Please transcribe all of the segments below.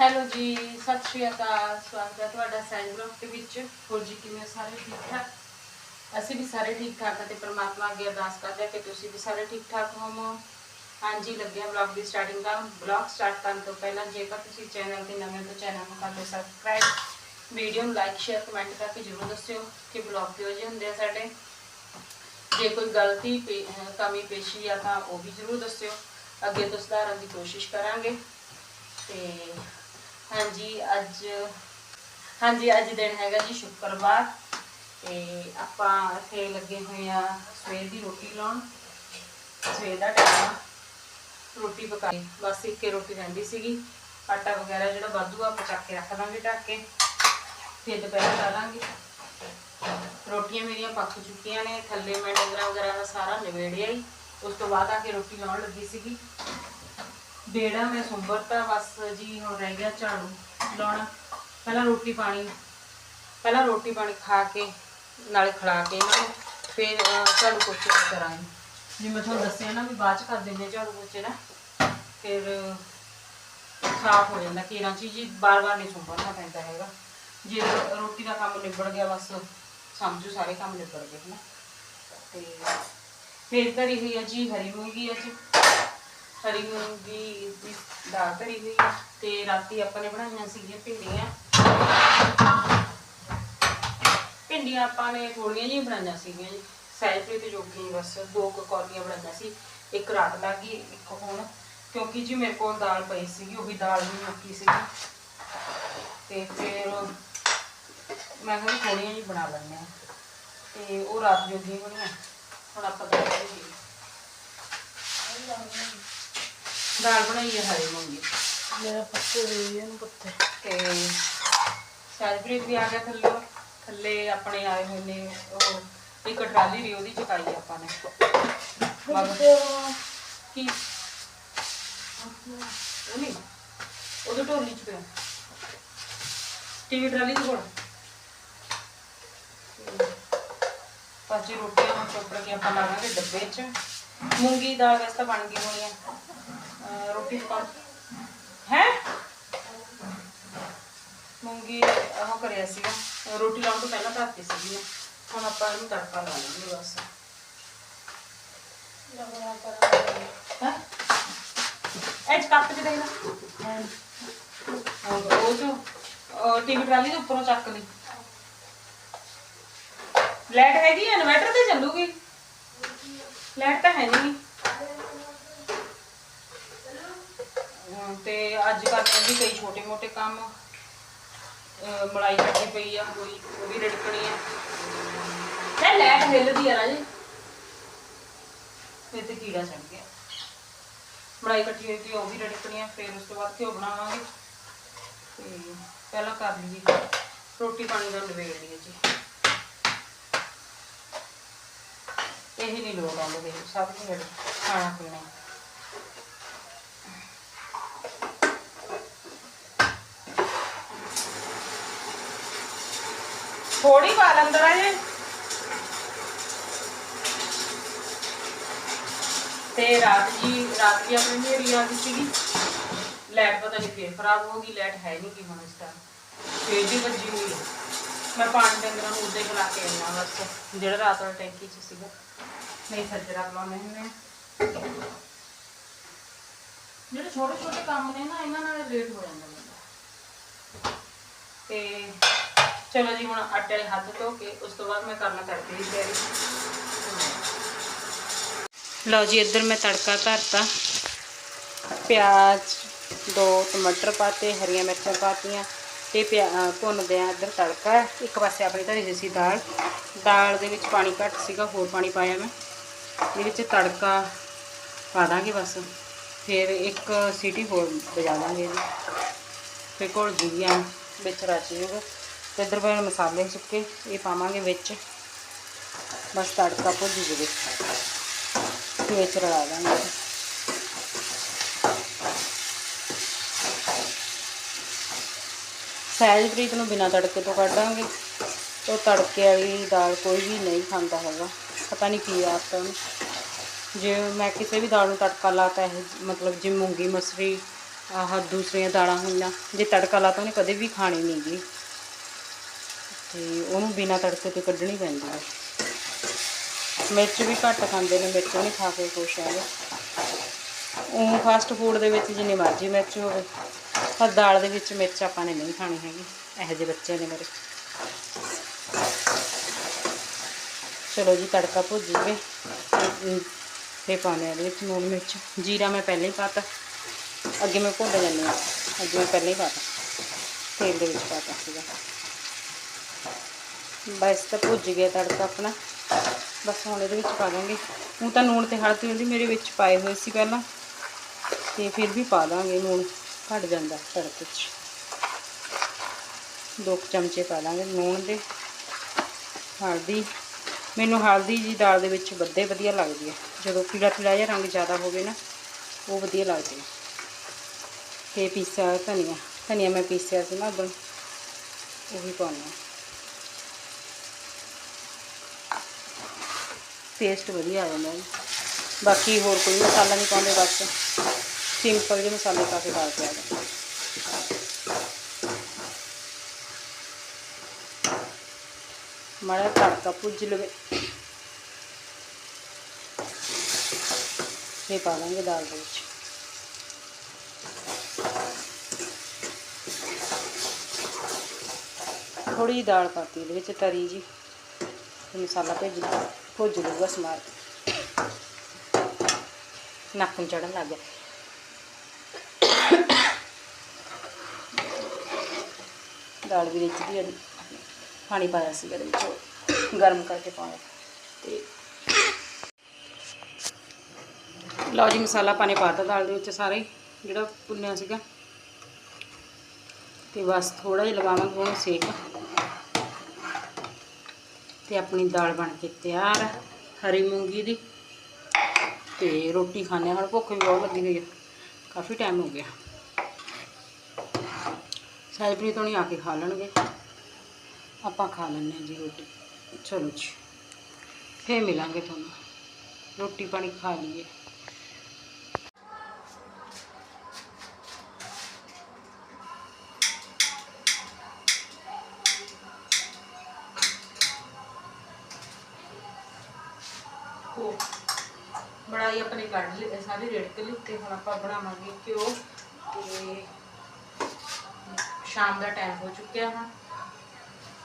Hello ਜੀ, ਸਤਿ ਸ਼੍ਰੀ ਅਕਾਲ, ਸਵਾਗਤ ਹੈ ਤੁਹਾਡਾ ਸੈਂਜ ਬਲੌਗ ਦੇ ਵਿੱਚ। ਹੋਰ ਜੀ ਕਿਵੇਂ ਸਾਰੇ ਠੀਕ ਠਾਕ? ਅਸੀਂ ਵੀ ਸਾਰੇ ਠੀਕ ਠਾਕ ਅਤੇ ਤੇ ਪ੍ਰਮਾਤਮਾ ਅੱਗੇ ਅਰਦਾਸ ਕਰਦੇ ਹਾਂ ਕਿ ਤੁਸੀਂ ਵੀ ਸਾਰੇ ਠੀਕ ਠਾਕ ਹੋਵੋ। ਹਾਂਜੀ, ਲੱਗਿਆ ਬਲੌਗ ਦੀ ਸਟਾਰਟਿੰਗ ਦਾ। ਬਲੌਗ ਸਟਾਰਟ ਕਰਨ ਤੋਂ ਪਹਿਲਾਂ ਜੇਕਰ ਤੁਸੀਂ ਚੈਨਲ ਤੇ ਨਵੇਂ ਹੋ ਚੈਨਲ ਨੂੰ ਕਰ ਲਓ ਸਬਸਕ੍ਰਾਈਬ। ਵੀਡੀਓ ਨੂੰ ਲਾਈਕ, ਸ਼ੇਅਰ, ਕਮੈਂਟ ਕਰਕੇ ਜ਼ਰੂਰ ਦੱਸਿਓ ਕਿ ਬਲੌਗ ਕਿਹੋ ਜਿਹੇ ਹੁੰਦੇ ਆ ਸਾਡੇ। ਜੇ ਕੋਈ ਗਲਤੀ, ਪੇ- ਕਮੀ, ਪੇਸ਼ੀ ਆ ਤਾਂ ਉਹ ਵੀ ਜ਼ਰੂਰ ਦੱਸਿਓ। ਅੱਗੇ ਤੋਂ ਸੁਧਾਰਨ ਦੀ ਕੋਸ਼ਿਸ਼ ਕਰਾਂਗੇ। ਤੇ ਹਾਂਜੀ, ਅੱਜ ਹਾਂਜੀ, ਅੱਜ ਦਿਨ ਹੈਗਾ ਜੀ ਸ਼ੁੱਕਰਵਾਰ ਤੇ ਆਪਾਂ ਇੱਥੇ ਲੱਗੇ ਹੋਏ ਆ ਸਵੇਰ ਦੀ ਰੋਟੀ ਲਾਉਣ। ਸਵੇਰ ਦਾ ਟਾਈਮ ਰੋਟੀ ਪਕਾਈ ਬਸ ਇੱਕੇ ਰੋਟੀ ਰਹਿੰਦੀ ਸੀਗੀ। ਆਟਾ ਵਗੈਰਾ ਜਿਹੜਾ ਵਾਧੂ ਆ, ਆਪਾਂ ਕੇ ਰੱਖ ਦਾਂਗੇ ਢੱਕ ਕੇ। ਫਿਰ ਦੁਪਹਿਰ ਲਾ ਲਾਂਗੇ। ਰੋਟੀਆਂ ਮੇਰੀਆਂ ਪੱਕ ਚੁੱਕੀਆਂ ਨੇ। ਥੱਲੇ ਮੈਂ ਡੰਗਰਾਂ ਵਗੈਰਾ ਦਾ ਸਾਰਾ ਨਿਬੇੜਿਆ ਹੀ ਉਸ ਤੋਂ ਬਾਅਦ ਆ ਕੇ ਰੋਟੀ ਲਾਉਣ ਲੱਗੀ ਸੀਗੀ। ਬੇੜਾ ਮੈਂ ਸੁੰਬਰਤਾ, ਬਸ ਜੀ ਹੁਣ ਰਹਿ ਗਿਆ ਝਾੜੂ ਲਾਉਣਾ। ਪਹਿਲਾਂ ਰੋਟੀ ਪਾਣੀ, ਪਹਿਲਾਂ ਰੋਟੀ ਪਾਣੀ ਖਾ ਕੇ, ਨਾਲੇ ਖਲਾ ਕੇ ਇਹਨਾਂ ਨੂੰ, ਫਿਰ ਝਾੜੂ ਪੋਚੇ ਕਰਾਂਗੇ। ਜਿਵੇਂ ਤੁਹਾਨੂੰ ਦੱਸਿਆ ਨਾ ਵੀ ਬਾਅਦ ਚ ਕਰ ਦਿੰਦੇ ਝਾੜੂ ਪੋਚੇ ਨਾ, ਫਿਰ ਸਾਫ਼ ਹੋ ਜਾਂਦਾ ਕੀਰਾਂ ਚੀਜ਼ ਜੀ ਬਾਰ-ਬਾਰ ਨਹੀਂ ਸੁੰਬਰਨਾ ਪੈਂਦਾ ਹੈਗਾ। ਜੇ ਰੋਟੀ ਦਾ ਕੰਮ ਨਿਬੜ ਗਿਆ, ਬਸ ਸਮਝੋ ਸਾਰੇ ਕੰਮ ਨਿਬੜ ਗਏ, ਹਨਾ। ਤੇ ਫਿਰ ਧਰੀ ਹੋਈ ਆ ਜੀ, ਹਰੀ ਮੂੰਗੀ ਅੱਜ ਹਰੀ ਮੂੰਗੀ ਦੀ ਦਾਲ ਧਰੀ ਹੋਈ ਆ ਤੇ ਰਾਤੀ ਆਪਾਂ ਨੇ ਬਣਾਈਆਂ ਸੀਗੀਆਂ ਭਿੰਡੀਆਂ। ਭਿੰਡੀਆਂ ਆਪਾਂ ਨੇ ਥੋੜੀਆਂ ਜਿਹੀਆਂ ਬਣਾਈਆਂ ਸੀਗੀਆਂ ਜੀ। ਸੈਲਫਰੀ ਤੇ ਜੋਗੀ ਬਸ ਦੋ ਕੁ ਕੌਲੀਆਂ ਬਣਾਈਆਂ ਸੀ, ਇੱਕ ਰਾਤ ਲੱਗ ਗਈ, ਇੱਕ ਹੁਣ। ਕਿਉਂਕਿ ਜੀ ਮੇਰੇ ਕੋਲ ਦਾਲ ਪਈ ਸੀਗੀ, ਉਹ ਵੀ ਦਾਲ ਵੀ ਮੱਕੀ ਸੀਗੀ। ਤੇ ਫਿਰ ਮੈਂ ਕਿਹਾ ਥੋੜੀਆਂ ਜਿਹੀ ਬਣਾ ਲੈਂਦੇ ਆ ਤੇ ਉਹ ਰਾਤ ਜੋਗੀ ਬਣੀਆਂ। ਹੁਣ ਆਪਾਂ ਦਾਲ ਬਣਾਈਏ ਦਾਲ ਬਣਾਈ ਹੈ ਹਰੀ ਮੂੰਗੀ। ਮੇਰਾ ਪੱਤੇ ਦੇ ਇਹਨੂੰ ਪੱਤੇ। ਤੇ ਸੈਲਬ੍ਰੇਟ ਵੀ ਆ ਗਿਆ ਥੱਲੇ। ਥੱਲੇ ਆਪਣੇ ਆਏ ਹੋਏ ਨੇ ਉਹ ਇੱਕ ਟਰਾਲੀ ਰੀ ਉਹਦੀ ਚਕਾਈ ਆਪਾਂ ਨੇ। ਮਗਰ। ਕੀ? ਉਹ ਨਹੀਂ ਉਹਦੇ ਢੋਲੀ ਚ ਪਿਆ। ਟੀਵੀ ਟਰਾਲੀ ਚ ਕੋਲ। ਪਾਜੀ ਰੋਟੀਆਂ ਨੂੰ ਚੋਪੜ ਕੇ ਆਪਾਂ ਲਾਵਾਂਗੇ ਡੱਬੇ 'ਚ। ਮੂੰਗੀ ਦਾਲ ਵੈਸੇ ਤਾਂ ਬਣ ਗਈ ਹੋਣੀ ਆ। ਰੋਟੀ ਪਕਾ ਹੈ? ਮੂੰਗੀ ਉਹ ਕਰਿਆ ਸੀਗਾ। ਰੋਟੀ ਲਾਉਣ ਤੋਂ ਪਹਿਲਾਂ ਧਰਤੀ ਸੀਗੀ। ਹੁਣ ਆਪਾਂ ਇਹਨੂੰ ਤੜਕਾ ਲਾ ਲਾਂਗੇ ਬਸ। ਹੈ? ਐਚ ਕੱਪ ਚ ਦੇਣਾ ਉਹ ਜੋ ਟੀਵੀ ਟਰਾਲੀ ਦੇ ਉੱਪਰੋਂ ਚੱਕ ਲਈ। ਲਾਈਟ ਹੈਗੀ ਇਨਵਰਟਰ ਤੇ ਚੱਲੂਗੀ। ਲਾਈਟ ਤਾਂ ਹੈ ਨਹੀਂ ਹਾਂ, ਤੇ ਅੱਜ ਕਰਦੇ ਜੀ ਕਈ ਛੋਟੇ ਮੋਟੇ ਕੰਮ ਮਲਾਈ ਕੱਢੀ ਪਈ ਆ ਕੋਈ ਉਹ ਵੀ ਰੜਕਣੀ ਆ। ਤੇ ਲਾਈਟ ਹਿੱਲਦੀ ਆ ਰਾਜੇ ਫਿਰ ਤੇ ਕੀੜਾ ਚੜ ਗਿਆ। ਮਲਾਈ ਕੱਟੀ ਹੋਈ ਸੀ ਉਹ ਵੀ ਰੜਕਣੀ ਆ ਫਿਰ ਉਸ ਤੋਂ ਬਾਅਦ ਘਿਓ ਬਣਾਵਾਂਗੇ। ਤੇ ਪਹਿਲਾਂ ਕਰ ਲਈਏ ਰੋਟੀ ਪਾਣੀ ਦਾ ਨਿਬੇੜ ਲਈਏ ਜੀ। ਇਹ ਨਹੀਂ ਲੋੜ ਆਉਂਦੇ ਸਭ ਕੁਝ ਖਾਣਾ ਪੀਣਾ। ਥੋੜੀ ਵਾਰ ਅੰਦਰ ਆ ਜੇ। ਤੇ ਰਾਤ ਜੀ, ਰਾਤ ਵੀ ਆਪਣੀ ਹਨੇਰੀ ਆ ਗਈ ਸੀਗੀ। ਲਾਈਟ ਪਤਾ ਨਹੀਂ ਫੇਰ ਖਰਾਬ ਹੋ ਗਈ, ਲਾਈਟ ਹੈ ਨਹੀਂ ਕਿ ਹੁਣ ਇਸ ਟਾਈਮ ਫੇਰ ਵੀ ਵੱਜੀ ਹੋਈ ਮੈਂ ਪਾਣੀ ਡੰਗਰਾਂ ਨੂੰ ਉੱਦੇ ਖਲਾ ਕੇ ਆਉਣਾ ਬਸ, ਜਿਹੜਾ ਰਾਤ ਵਾਲਾ ਟੈਂਕੀ 'ਚ ਸੀਗਾ। ਨਹੀਂ ਸੱਜਰਾ ਬਲਾਉਣੇ ਹੁੰਦੇ ਜਿਹੜੇ ਛੋਟੇ ਛੋਟੇ ਕੰਮ ਨੇ ਨਾ, ਇਹਨਾਂ ਨਾਲ ਲੇਟ ਹੋ ਜਾਂਦਾ ਤੇ ਚਲੋ ਜੀ, ਹੁਣ ਆਟੇ ਵਾਲੇ ਹੱਥ ਧੋ ਕੇ ਉਸ ਤੋਂ ਬਾਅਦ ਮੈਂ ਕਰਨਾ ਤੜਕੇ ਦੀ ਤਿਆਰੀ ਲਓ ਜੀ, ਇੱਧਰ ਮੈਂ ਤੜਕਾ ਧਰਤਾ। ਪਿਆਜ਼, ਦੋ ਟਮਾਟਰ ਪਾਤੇ, ਹਰੀਆਂ ਮਿਰਚਾਂ ਪਾਤੀਆਂ ਤੇ ਪਿਆ, ਅਹ ਭੁੰਨਦੇ ਆ ਇੱਧਰ ਤੜਕਾ। ਇੱਕ ਪਾਸੇ ਆਪਣੀ ਧਰੀ ਹੋਈ ਸੀ ਦਾਲ। ਦਾਲ ਦੇ ਵਿੱਚ ਪਾਣੀ ਘੱਟ ਸੀਗਾ, ਹੋਰ ਪਾਣੀ ਪਾਇਆ ਮੈਂ। ਇਹਦੇ ਵਿੱਚ ਤੜਕਾ ਪਾ ਦਾਂਗੇ ਬਸ। ਫਿਰ ਇੱਕ ਸੀਟੀ ਹੋਰ ਵਜਾ ਦਾਂਗੇ ਇਹਦੀ। ਫਿਰ ਘੁਲ ਜੂਗੀ ਐਂ ਵਿੱਚ ਰਚ ਜੂਗਾ। ਤੇ ਇੱਧਰ ਪਏ ਮਸਾਲੇ ਸੁੱਕੇ, ਇਹ ਪਾਵਾਂਗੇ ਵਿੱਚ। ਬਸ ਤੜਕਾ ਭੁੱਜ ਜੂਗੇ ਵਿੱਚ ਰਲਾ ਦਾਂਗੇ। ਸਹਿਜਪ੍ਰੀਤ ਨੂੰ ਬਿਨਾਂ ਤੜਕੇ ਤੋਂ ਕੱਢਾਂਗੇ ਉਹ ਤੜਕੇ ਵਾਲੀ ਦਾਲ ਕੋਈ ਵੀ ਨਹੀਂ ਖਾਂਦਾ ਹੈਗਾ। ਪਤਾ ਨਹੀਂ ਕੀ ਆਦਤ ਹੈ ਉਹਨੂੰ ਜੇ ਮੈਂ ਕਿਸੇ ਵੀ ਦਾਲ ਨੂੰ ਤੜਕਾ ਲਾਤਾ, ਇਹ ਮਤਲਬ ਜੇ ਮੂੰਗੀ ਮਸਰੀ, ਆਹ ਦੂਸਰੀਆਂ ਦਾਲਾਂ ਹੋਈਆਂ, ਜੇ ਤੜਕਾ ਲਾ ਤਾਂ ਉਹਨੇ ਕਦੇ ਵੀ ਖਾਣੀ ਨਹੀਂ ਗੀ ਤੇ ਉਹਨੂੰ ਬਿਨਾਂ ਤੜਕੇ ਤੋਂ ਕੱਢਣੀ ਪੈਂਦੀ ਹੈ ਮਿਰਚ ਵੀ ਘੱਟ ਖਾਂਦੇ ਨੇ, ਮਿਰਚ ਨਹੀਂ ਖਾ ਕੇ ਖੁਸ਼ ਹੈਗੇ ਉਹ। ਫਾਸਟ ਫੂਡ ਦੇ ਵਿੱਚ ਜਿੰਨੀ ਮਰਜ਼ੀ ਮਿਰਚ ਹੋਵੇ, ਪਰ ਦਾਲ ਦੇ ਵਿੱਚ ਮਿਰਚ ਆਪਾਂ ਨੇ ਨਹੀਂ ਖਾਣੀ ਹੈਗੀ, ਇਹੋ ਜਿਹੇ ਬੱਚੇ ਨੇ ਮੇਰੇ। ਚਲੋ ਜੀ, ਤੜਕਾ ਭੁੱਜ ਜਵੇ ਫੇ ਪਾਉਣੇ ਆ ਇਹਦੇ ਵਿੱਚ ਲੂਣ ਮਿਰਚ। ਜੀਰਾ ਮੈਂ ਪਹਿਲਾਂ ਹੀ ਪਾਤਾ। ਅੱਗੇ ਮੈਂ ਭੁੱਲ ਜਾਂਦੀ ਹਾਂ। ਅੱਗੇ ਮੈਂ ਪਹਿਲਾਂ ਹੀ ਪਾਤਾ। ਤੇਲ ਦੇ ਵਿੱਚ ਪਾਤਾ ਸੀਗਾ। ਬਸ ਤਾਂ ਭੁੱਜ ਗਿਆ ਤੜਕਾ ਆਪਣਾ। ਬਸ ਹੁਣ ਇਹਦੇ ਵਿੱਚ ਪਾ ਦਾਂਗੇ। ਹੁਣ ਤਾਂ ਲੂਣ ਤੇ ਹਲਦੀ ਹੁੰਦੀ, ਮੇਰੇ ਵਿੱਚ ਪਾਏ ਹੋਏ ਸੀ ਪਹਿਲਾਂ। ਤੇ ਫਿਰ ਵੀ ਪਾ ਦਾਂਗੇ ਲੂਣ ਘਟ ਜਾਂਦਾ ਤੜਕੇ 'ਚ। ਦੋ ਕੁ ਚਮਚੇ ਪਾ ਦਾਂਗੇ ਲੂਣ ਦੇ। ਹਲਦੀ। ਮੈਨੂੰ ਹਲਦੀ ਜੀ ਦਾਲ ਦੇ ਵਿੱਚ ਵੱਧੇ ਵਧੀਆ ਲੱਗਦੀ ਹੈ ਜਦੋਂ ਪੀਲਾ ਪੀਲਾ ਜਿਹਾ ਰੰਗ ਜ਼ਿਆਦਾ ਹੋਵੇ ਨਾ, ਉਹ ਵਧੀਆ ਲੱਗਦੀ ਹੈ ਤੇ ਪੀਸਿਆ ਧਨੀਆ। ਧਨੀਆ ਮੈਂ ਪੀਸਿਆ ਸੀ ਨਾ ਉਦੋਂ। ਉਹ ਵੀ ਪਾਉਣਾ ਟੇਸਟ ਵਧੀਆ ਆ ਜਾਂਦਾ ਜੀ ਬਾਕੀ ਹੋਰ ਕੋਈ ਮਸਾਲਾ ਨਹੀਂ ਪਾਉਂਦੇ, ਬਸ ਸਿੰਪਲ ਜਿਹੇ ਮਸਾਲੇ ਪਾ ਕੇ ਦਾਲ ਤਿਆਰ ਹੈ ਮਾੜਾ ਤੜਕਾ ਭੁੱਜ ਲਵੇ। ਇਹ ਪਾ ਦਾਂਗੇ ਦਾਲ ਦੇ ਵਿੱਚ। ਥੋੜੀ ਜਿਹੀ ਦਾਲ ਪਾਤੀ ਇਹਦੇ ਵਿੱਚ, ਤਰੀ ਜੀ ਮਸਾਲਾ ਭੇਜ ਭੁੱਜ ਲੂਗਾ ਸਮਾਰ ਨੱਕ ਨੂੰ ਚੜਨ ਲੱਗ ਗਿਆ। ਦਾਲ ਵੀ ਵਿੱਚ ਹੈ ਪਾਣੀ ਪਾਇਆ ਸੀ ਇਹਦੇ ਵਿੱਚ। ਗਰਮ ਕਰਕੇ ਪਾਉਣਾ ਤੇ ਲਓ ਜੀ, ਮਸਾਲਾ ਪਾਣੀ ਪਾਤਾ ਦਾਲ ਦੇ ਵਿੱਚ ਸਾਰੇ ਜਿਹੜਾ ਭੁੰਨਿਆ ਸੀਗਾ। ਤੇ ਬਸ ਥੋੜਾ ਜਿਹਾ ਲਗਾਵਾਂਗੇ ਹੁਣ ਸੇਕ। ਤੇ ਆਪਣੀ ਦਾਲ ਬਣ ਕੇ ਤਿਆਰ ਹੈ ਹਰੀ ਮੂੰਗੀ ਦੀ ਤੇ ਰੋਟੀ ਖਾਣੇ ਹਾਂ ਹੁਣ ਭੁੱਖ ਵੀ ਬਹੁਤ ਲੱਗੀ ਹੋਈ ਹੈ ਕਾਫੀ ਟਾਈਮ ਹੋ ਗਿਆ। ਸਾਈਪਰੀ ਤੋਂ ਨਹੀਂ ਆ ਕੇ ਖਾ ਲੈਣਗੇ। ਆਪਾਂ ਖਾ ਲੈਂਦੇ ਹਾਂ ਜੀ ਰੋਟੀ। ਚਲੋ ਜੀ। ਫੇਰ ਮਿਲਾਂਗੇ ਤੁਹਾਨੂੰ। ਰੋਟੀ ਪਾਣੀ ਖਾ ਲਈਏ। ਸਾਰੇ ਰਿੜਕ ਲਈ ਤੇ ਹੁਣ ਆਪਾਂ ਬਣਾਵਾਂਗੇ ਘਿਓ ਤੇ ਸ਼ਾਮ ਦਾ ਟਾਈਮ ਹੋ ਚੁੱਕਿਆ ਹਾਂ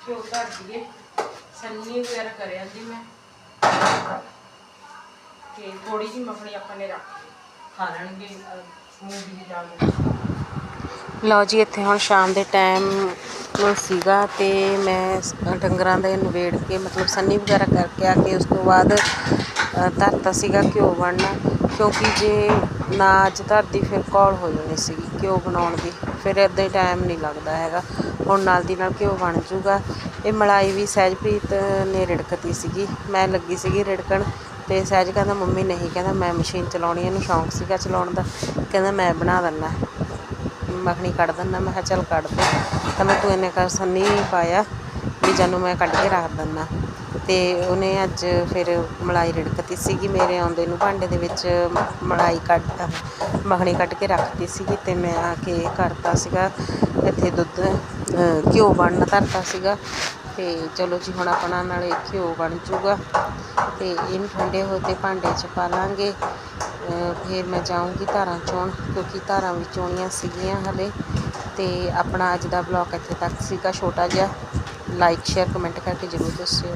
ਘਿਓ ਧਰ ਦਈਏ। ਸੰਨੀ ਵਗੈਰਾ ਕਰ ਆਂਦੀ ਮੈਂ। ਤੇ ਥੋੜੀ ਜਿਹੀ ਮੱਖਣੀ ਆਪਾਂ ਨੇ ਰੱਖ ਖਾ ਲੈਣਗੇ ਮੂੰਗੀ ਦੀ ਦਾਲ ਲਓ ਜੀ, ਇੱਥੇ ਹੁਣ ਸ਼ਾਮ ਦੇ ਟਾਈਮ ਸੀਗਾ ਤੇ ਮੈਂ ਡੰਗਰਾਂ ਦੇ ਨਵੇੜ ਕੇ ਮਤਲਬ ਸੰਨੀ ਵਗੈਰਾ ਕਰਕੇ ਆ ਕੇ ਉਸ ਤੋਂ ਬਾਅਦ ਧਰਤਾ ਸੀਗਾ ਘਿਓ ਬਣਨਾ। ਕਿਉਂਕਿ ਜੇ ਨਾ ਅੱਜ ਧਰਦੀ ਫਿਰ ਕੌਲ ਹੋ ਜਾਣੀ ਸੀਗੀ ਘਿਓ ਬਣਾਉਣ ਦੀ, ਫਿਰ ਇੱਦਾਂ ਹੀ ਟਾਈਮ ਨਹੀਂ ਲੱਗਦਾ ਹੈਗਾ। ਹੁਣ ਨਾਲ ਦੀ ਨਾਲ ਘਿਓ ਬਣ ਜੂਗਾ ਇਹ ਮਲਾਈ ਵੀ ਸਹਿਜਪ੍ਰੀਤ ਨੇ ਰਿੜਕਤੀ ਸੀਗੀ। ਮੈਂ ਲੱਗੀ ਸੀਗੀ ਰਿੜਕਣ ਤੇ ਸਹਿਜ ਕਹਿੰਦਾ, ਮੰਮੀ ਨਹੀਂ, ਕਹਿੰਦਾ, ਮੈਂ ਮਸ਼ੀਨ ਚਲਾਉਣੀ ਇਹਨੂੰ ਸ਼ੌਂਕ ਸੀਗਾ ਚਲਾਉਣ ਦਾ। ਕਹਿੰਦਾ, ਮੈਂ ਬਣਾ ਦਿੰਦਾ। ਮੱਖਣੀ ਕੱਢ ਦਿੰਦਾ, ਮੈਂ ਕਿਹਾ, ਚੱਲ ਕੱਢ ਦੇ। ਮੈਂ ਤੂੰ ਇੰਨੇ ਕਰ ਸੰਨੀ ਪਾਇਆ ਵੀ ਜਾਨੂੰ ਮੈਂ ਕੱਢ ਕੇ ਰੱਖ ਦਿੰਦਾ। ਅਤੇ ਉਹਨੇ ਅੱਜ ਫਿਰ ਮਲਾਈ ਰਿੜਕਤੀ ਸੀਗੀ ਮੇਰੇ ਆਉਂਦੇ ਨੂੰ ਭਾਂਡੇ ਦੇ ਵਿੱਚ, ਮ- ਮਲਾਈ ਕੱਢ, ਮੱਖਣੀ ਕੱਢ ਕੇ ਰੱਖਤੀ ਸੀਗੀ ਅਤੇ ਮੈਂ ਆ ਕੇ ਕਰਤਾ ਸੀਗਾ ਇੱਥੇ ਦੁੱਧ ਘਿਓ ਬਣਨ ਧਰਤਾ ਸੀਗਾ। ਅਤੇ ਚਲੋ ਜੀ, ਹੁਣ ਆਪਣਾ ਨਾਲੇ ਘਿਓ ਬਣ ਜੂਗਾ ਅਤੇ ਇਹਨੂੰ ਠੰਡੇ ਹੋ ਤੇ ਭਾਂਡੇ 'ਚ ਪਾ ਲਾਂਗੇ। ਫਿਰ ਮੈਂ ਜਾਊਂਗੀ ਧਾਰਾਂ ਚੋਣ ਕਿਉਂਕਿ ਧਾਰਾਂ ਵੀ ਚੋਣੀਆਂ ਸੀਗੀਆਂ ਹਲੇ। ਤੇ ਆਪਣਾ ਅੱਜ ਦਾ ਬਲੌਗ ਇੱਥੇ ਤੱਕ ਸੀਗਾ, ਛੋਟਾ ਜਿਹਾ। ਲਾਈਕ ਸ਼ੇਅਰ ਕਮੈਂਟ ਕਰਕੇ ਜ਼ਰੂਰ ਦੱਸਿਓ।